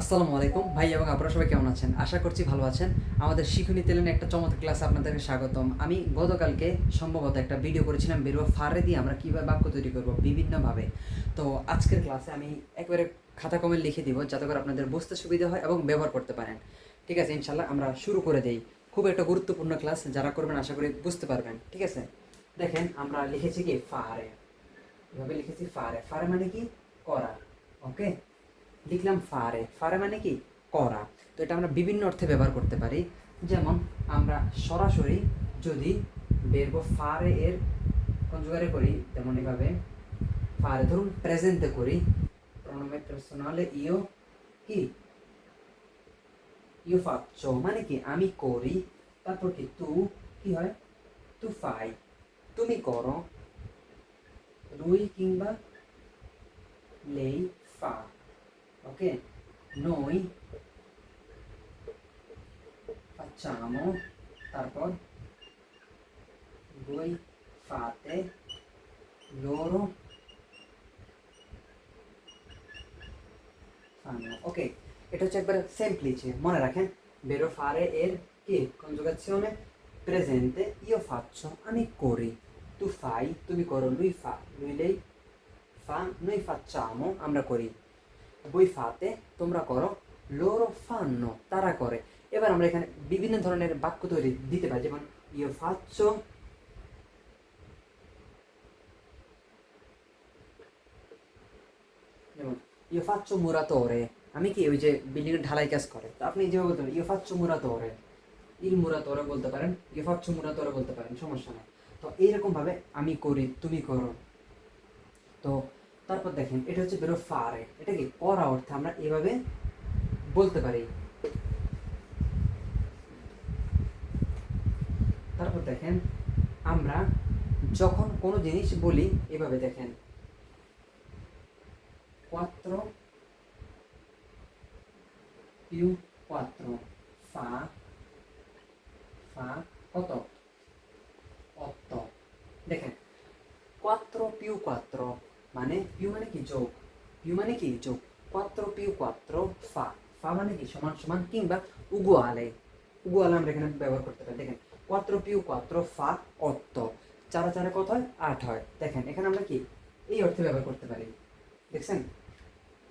আসসালামু আলাইকুম। ভাই এবং আপনারা সবাই কেমন আছেন? আশা করছি ভালো আছেন। আমাদের শিখুনি তেলেন একটা চমৎকার ক্লাসে আপনাদেরকে স্বাগতম। আমি গতকালকে সম্ভবত একটা ভিডিও করেছিলাম বেরোয়া ফারে দিয়ে আমরা কীভাবে বাক্য তৈরি করব বিভিন্নভাবে। তো আজকের ক্লাসে আমি একবারে খাতা কমে লিখে দিব যাতে করে আপনাদের বুঝতে সুবিধা হয় এবং ব্যবহার করতে পারেন। ঠিক আছে ইনশাল্লাহ আমরা শুরু করে দেই। খুব একটা গুরুত্বপূর্ণ ক্লাস, যারা করবেন আশা করি বুঝতে পারবেন। ঠিক আছে? দেখেন, আমরা লিখেছি কি? ফারে এভাবে লিখেছি ফারে ফারে মানে কি? করা ওকে? লিখলাম ফারে। ফারে মানে কি? করা। তো এটা আমরা বিভিন্ন অর্থে ব্যবহার করতে পারি। যেমন আমরা সরাসরি যদি বেরব ফারে এর কনজুগারে করি যেমন এভাবে। ফারে ধরুন প্রেজেন্টে করি। প্রণমে পার্সোনালে ইও কি? ইও ফাচ্ছ মানে কি? আমি করি। তারপর কি? তু কি হয়? তু ফাই তুমি করো। রুই কিংবা লেই ফা। ok noi facciamo তারপর voi fate loro fanno ok এটা হচ্ছে একবারে semplice মনে রাখেন vero fare এর কি conjugazione presente io faccio আমি করি tu fai তুমি করো lui fa lui lei fa noi facciamo আমরা করি voi fate তোমরা করো। loro fanno তারা করে। এবার আমরা এখানে বিভিন্ন ধরনের বাক্য তৈরি দিতে পারি, যেমন io faccio যেমন io faccio muratore আমি কি ওই যে বিল্ডিং এর ঢালাই কাজ করে? তো আপনি যেভাবে বলতে পারেন io faccio muratore il muratore বলতে পারেন io faccio muratore বলতে পারেন, সমস্যা নেই। তো এইরকম ভাবে আমি করি, তুমি করো। তো তারপর দেখেন, এটা হচ্ছে বেরো ফারে। এটা কি করা অর্থে আমরা এভাবে বলতে পারি? তারপর দেখেন, আমরা যখন কোনো জিনিস বলি, এভাবে দেখেন। quattro più quattro fa fa কত? otto দেখেন, quattro più quattro মানে পিউ মানে কি যোগ? পিউ মানে কি যোগ? quattro più quattro fa fa মানে কি? সমান সমান কিংবা উগুয়ালে। উগুয়ালে আমরা এখানে ব্যবহার করতে পারি। দেখেন, quattro più quattro fa otto চারা চারে কত হয়? আট হয়। দেখেন, এখানে আমরা কি? এই অর্থে ব্যবহার করতে পারি। দেখছেন?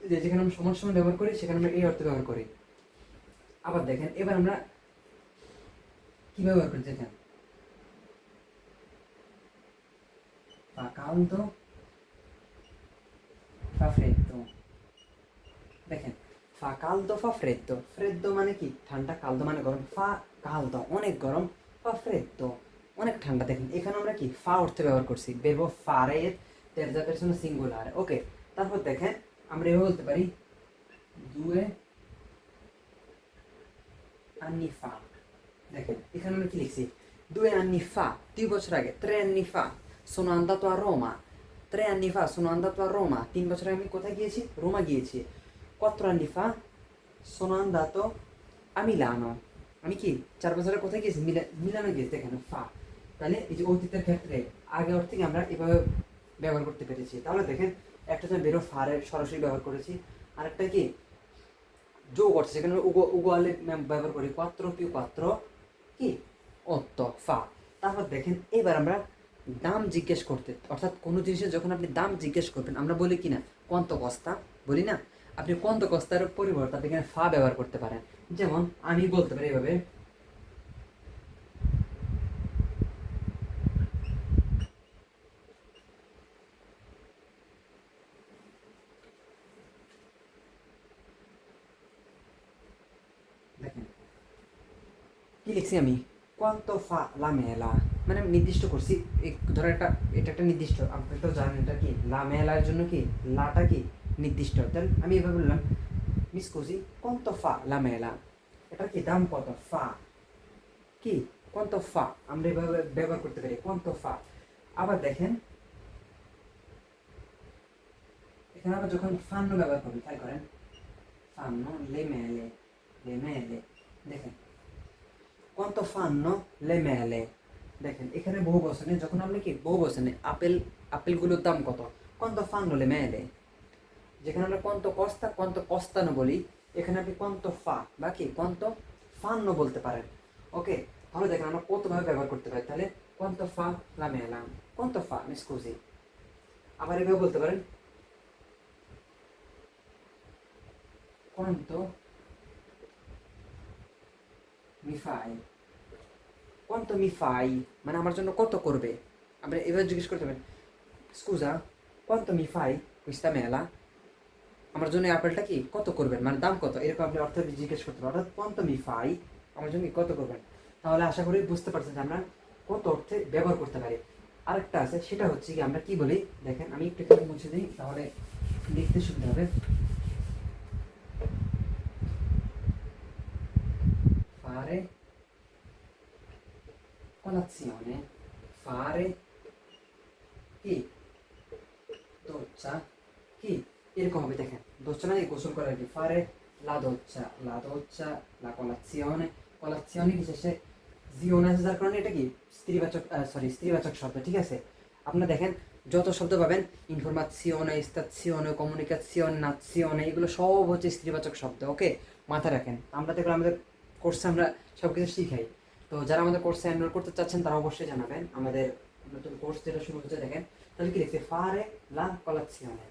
যে যেখানে আমরা সমান সমান ব্যবহার করি, সেখানে আমরা এই অর্থে ব্যবহার করি। আবার দেখেন, এবার আমরা কি ব্যবহার করি? দেখেন। caldo fa freddo দেখেন ফা কালদো ফা ফ্রেদ্দো ফ্রেদ্দো মানে কি ঠান্ডা কালদো মানে গরম ফা কালদো অনেক গরম ফা ফ্রেদ্দো অনেক ঠান্ডা দেখেন এখানে আমরা কি ফা অর্থে ব্যবহার করছি বেরবো ফারে তেরজা পেছনে সিঙ্গুলার ওকে তারপর দেখেন আমরা এভাবে বলতে পারি দুয়ে anni fa. দেখেন এখানে আমরা কি লিখছি due anni fa. দুই বছর আগে tre anni fa sono andato a Roma. Tre anni fa sono andato a Roma তিন বছর আমি কোথায় গিয়েছি রোমা গিয়েছি quattro anni fa sono andato a Milano. আমি কি চার বছর কোথায় গিয়েছি মিলা মিলানো গিয়েছি দেখেন ফা তাহলে এই যে অতীতের ক্ষেত্রে আগে অর্থে আমরা এভাবে ব্যবহার করতে পেরেছি তাহলে দেখেন একটা তো বেরো ফারে সরাসরি ব্যবহার করেছি আরেকটা কি যোগ অর্থে সেখানে উগো উগোয়ালে ব্যবহার করি quattro più quattro কি অত্ত ফা তারপর দেখেন এবার আমরা দাম জিজ্ঞেস করতে। অর্থাৎ কোনো জিনিসের যখন আপনি দাম জিজ্ঞেস করবেন, আমরা বলি কি না কন্ত কস্তা বলি না? আপনি কন্ত কস্তার পরিবর্তে আপনি এখানে ফা ব্যবহার করতে পারেন। যেমন আমি বলতে পারি এভাবে। কি লিখছি আমি? কোয়ান্ত ফা লামেলা। মানে নির্দিষ্ট করছি। ধরো একটা, এটা একটা নির্দিষ্ট, আপনি তো জানেন এটা কি? লামেলার জন্য কি? লাটা কি? নির্দিষ্ট। তাহলে আমি এভাবে বললাম, মিস করছি কোয়ান্ত ফা? লামেলা এটার কি দাম কত? ফা। কি? কোয়ান্ত ফা? আমরা এভাবে ব্যবহার করতে পারি। কোয়ান্ত ফা? আবার দেখেন, এখানে আবার যখন ফান্ন ব্যবহার করবেন তাই করেন। ফান্ন লে মেলে le mele দেখেন quanto fanno le mele দেখেন, এখানে বহু বচনে যখন আপনি কি, বহু বচনে আপেল, আপেলগুলোর দাম কত? fanno le mele যেখানে আমরা quanto কস্তা quanto costano বলি, এখানে আপনি কোয়ান্ত ফা, বা কি কোয়ান্ত ফান্ন বলতে পারেন। ওকে, তাহলে দেখেন আমরা কতভাবে ব্যবহার করতে পারি, তাহলে কোয়ান্ত ফা লা মেলা কোয়ান্ত ফা scusi আবার এভাবে বলতে পারেন quanto mi mi fai মানে আমার জন্য কত করবে? আপনি এভাবে জিজ্ঞেস করতে পারেন স্কুজা quanto mi fai questa mela আমার জন্য অ্যাপেলটা কি কত করবেন? মানে দাম কত? এরকম আপনি অর্থ জিজ্ঞেস করতে পারেন, অর্থাৎ quanto mi fai আমার জন্য কত করবেন? তাহলে আশা করি বুঝতে পারছেন যে আমরা কত অর্থে ব্যবহার করতে পারি। আরেকটা আছে, সেটা হচ্ছে কি, আমরা কি বলি? দেখেন, আমি একটু এখানে মুছে দিই, তাহলে লিখতে সুবিধা হবে। fare colazione, fare কি doccia কি এরকম হবে দেখেন doccia মানে গোসল করা কি fare la doccia la doccia, la colazione. Colazione কি শেষে জিওন আছে যার কারণে এটা কি স্ত্রীবাচক সরি স্ত্রীবাচক শব্দ ঠিক আছে আপনারা দেখেন যত শব্দ পাবেন ইনফরমাzione stazione comunicazione, nazione এগুলো সব হচ্ছে স্ত্রীবাচক শব্দ ওকে মাথায় রাখেন আমরা দেখলাম আমাদের কোর্সে আমরা সব কিছু শিখাই তো যারা আমাদের কোর্সে এনরোল করতে চাচ্ছেন, তারা অবশ্যই জানাবেন। আমাদের নতুন কোর্স যেটা শুরু হচ্ছে, দেখেন, তাহলে কি লিখছে ফারে লা কলাzione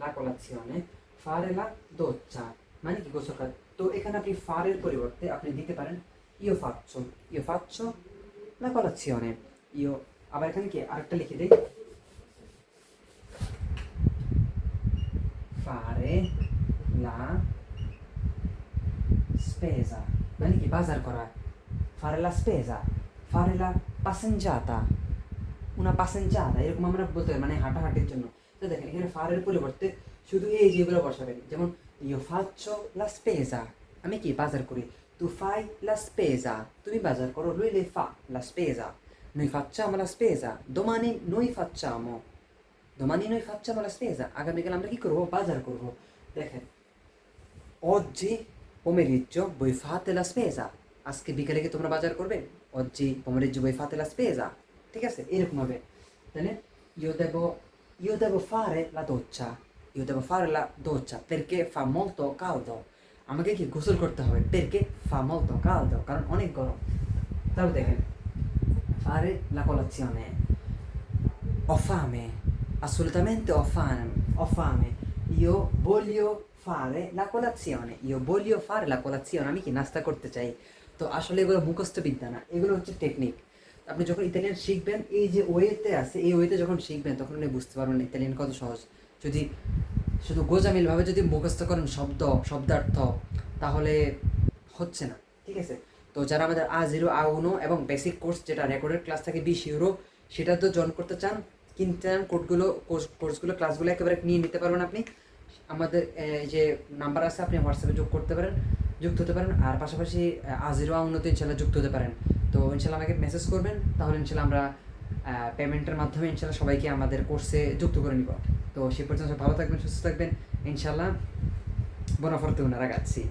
লা colazione ফারে লা doccia মানে কি গোসল করা? তো এখানে আপনি ফারের পরিবর্তে আপনি দিতে পারেন ইও faccio io faccio la colazione io আবার এখানে কি? আরেকটা লিখে দিই। ফারে la স্পেজা। মানে কি? বাজার করা। fare la spesa fare la passeggiata una passeggiata এরকম আমরা বলতে পারি মানে হাঁটাহাঁটির জন্য তো দেখেন এখানে ফারের পরিবর্তে শুধু এই যেগুলো বসাবেন যেমন io faccio la spesa আমি কি বাজার করি tu fai la spesa তুমি বাজার করো lui le fa la spesa noi facciamo la spesa domani noi facciamo domani noi facciamo la spesa আগামীকাল আমরা কি করবো বাজার করবো দেখেন oggi pomeriggio voi fate la spesa আজকে বিকেলে কি তোমরা বাজার করবে oggi pomeriggio voi fate la spesa ঠিক আছে এরকম হবে তাহলে io devo io devo fare la doccia io devo fare la doccia perché fa molto caldo আমাকে কি গোসল করতে হবে perché fa molto caldo কারণ অনেক গরম তারপর দেখেন fare la colazione ho fame assolutamente ho fame ho fame io voglio fare la colazione io voglio fare la colazione আমি কি নাস্তা করতে চাই তো আসলে এগুলো মুখস্থ বিদ্যা না, এগুলো হচ্ছে টেকনিক আপনি যখন ইতালিয়ান শিখবেন, এই যে ওয়েতে আছে, এই ওয়েতে যখন শিখবেন, তখন আপনি বুঝতে পারবেন ইতালিয়ান কত সহজ। যদি শুধু গোজামিলভাবে যদি মুখস্থ করেন শব্দ, শব্দার্থ, তাহলে হচ্ছে না, ঠিক আছে? তো যারা আমাদের আ জিরো আ উনো এবং বেসিক কোর্স যেটা রেকর্ডেড ক্লাস থাকে বিশ ইউরো সেটা তো জয়েন করতে চান, কিনতে চান কোর্সগুলো কোর্স কোর্সগুলো ক্লাসগুলো একেবারে নিয়ে নিতে পারবেন আপনি। আমাদের যে নাম্বার আছে, আপনি হোয়াটসঅ্যাপে যোগ করতে পারেন। যুক্ত হতে পারেন। আর পাশাপাশি আজিরও উন্নতি ইনশাল্লাহ যুক্ত হতে পারেন। তো ইনশাল্লাহ আমাকে মেসেজ করবেন, তাহলে ইনশাল্লাহ আমরা পেমেন্টের মাধ্যমে ইনশাল্লাহ সবাইকে আমাদের কোর্সে যুক্ত করে নিব। তো সে পর্যন্ত ভালো থাকবেন, সুস্থ থাকবেন। ইনশাল্লাহ buona ওনারা ragazzi